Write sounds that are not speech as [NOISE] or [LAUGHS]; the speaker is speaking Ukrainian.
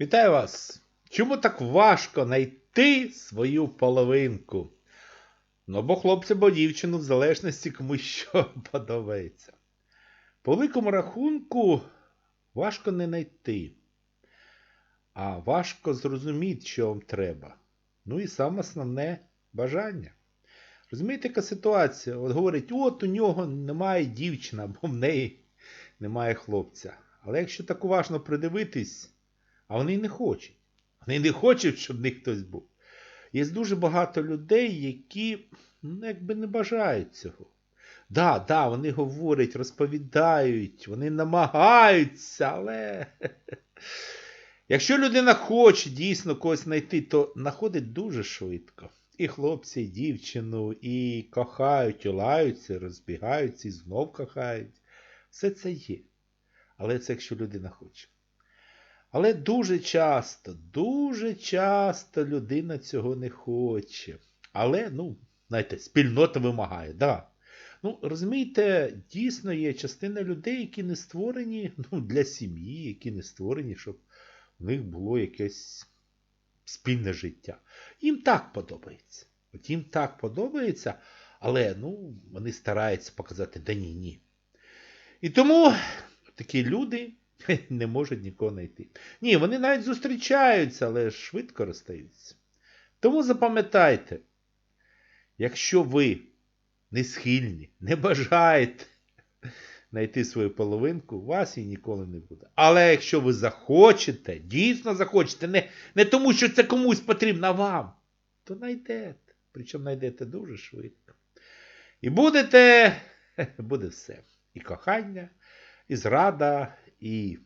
Вітаю вас! Чому так важко знайти свою половинку? Ну, або хлопця, або дівчину, в залежності кому що [LAUGHS] подобається. По великому рахунку, важко не знайти. А важко зрозуміти, що вам треба. Ну і саме основне бажання. Розумієте, яка ситуація? От говорить, от у нього немає дівчини, або в неї немає хлопця. Але якщо так уважно придивитись, а вони не хочуть. Вони не хочуть, щоб в них хтось був. Є дуже багато людей, які ну, якби не бажають цього. Да, да, вони говорять, розповідають, вони намагаються, але [LAUGHS] якщо людина хоче дійсно когось знайти, то знаходить дуже швидко. І хлопці, і дівчину, і кохають, і лаються, розбігаються, і знов кохають. Все це є. Але це якщо людина хоче. Але дуже часто, дуже часто людина цього не хоче. Але, ну, знаєте, спільнота вимагає, да. Ну, розумієте, дійсно є частина людей, які не створені [LAUGHS] ну, для сім'ї, які не створені, щоб в них було якесь спільне життя. Їм так подобається. От їм так подобається, але ну, вони стараються показати, да ні, ні. І тому такі люди [LAUGHS] не можуть нікого знайти. Ні, вони навіть зустрічаються, але швидко розстаються. Тому запам'ятайте, якщо ви не схильні, не бажаєте [LAUGHS] знайти свою половинку, у вас її ніколи не буде. Але якщо ви захочете, дійсно захочете, не, не тому, що це комусь потрібно, а вам, то знайдете. Причому знайдете дуже швидко. І будете, [LAUGHS] буде все. І кохання, і зрада, e